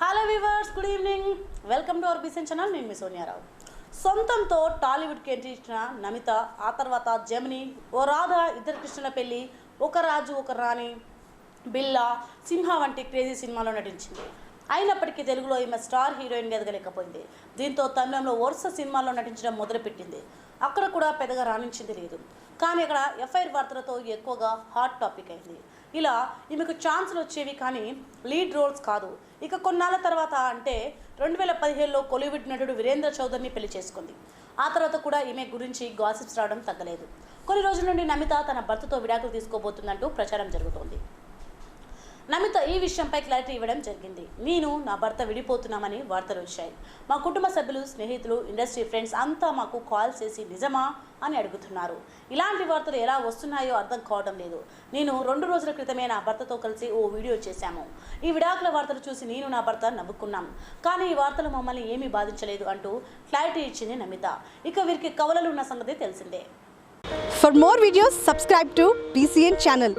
Hello viewers good evening welcome to our Bisen channel నేను మీ Sonia Rao సొంతంతో టాలీవుడ్కి entry ఇచ్చిన నమిత ఆ తర్వాత జమిని ఓ రాధ ఇద్దరు కృష్ణుల పెళ్ళి ఒక రాజు ఒక రాణి బిల్లా సింహ వంటి క్రేజీ సినిమాలో నటించింది. అయినప్పటికీ తెలుగులో ఈమె స్టార్ హీరోయిన్గా ఎదగలేకపోయింది దీంతో తమిళంలో వరుస సినిమాల్లో నటించడం మొదలుపెట్టింది. అక్కడ కూడా పెద్దగా రాణించింది లేదు. కానీ అక్కడ ఎఫ్ఐఆర్ వార్తలతో ఎక్కువగా హాట్ టాపిక్ అయింది. ఇలా ఈమెకు ఛాన్సులు వచ్చేవి కానీ లీడ్ రోల్స్ కాదు. ఇక కొన్నాళ్ళ తర్వాత అంటే రెండు వేల పదిహేడులో కోలీవుడ్ నటుడు వీరేంద్ర చౌదరిని పెళ్ళి చేసుకుంది. ఆ తర్వాత కూడా ఈమె గురించి గాసిప్స్ రావడం తగ్గలేదు. కొన్ని రోజుల నుండి నమిత తన భర్తతో విడాకులు తీసుకోబోతుందంటూ ప్రచారం జరుగుతోంది. నమిత ఈ విషయంపై క్లారిటీ ఇవ్వడం జరిగింది. నేను నా భర్త విడిపోతున్నామని వార్తలు వచ్చాయి. మా కుటుంబ సభ్యులు స్నేహితులు ఇండస్ట్రీ ఫ్రెండ్స్ అంతా మాకు కాల్ చేసి నిజమా అని అడుగుతున్నారు. ఇలాంటి వార్తలు ఎలా వస్తున్నాయో అర్థం కావడం లేదు. నేను రెండు రోజుల క్రితమే నా భర్తతో కలిసి ఓ వీడియో చేశాము. ఈ విడాకుల వార్తలు చూసి నేను నా భర్త నవ్వుకున్నాం. కానీ ఈ వార్తలు మమ్మల్ని ఏమీ బాధించలేదు అంటూ క్లారిటీ ఇచ్చింది నమిత. ఇక వీరికి కవలలు ఉన్న సంగతి తెలిసిందే. For more videos subscribe to BCN channel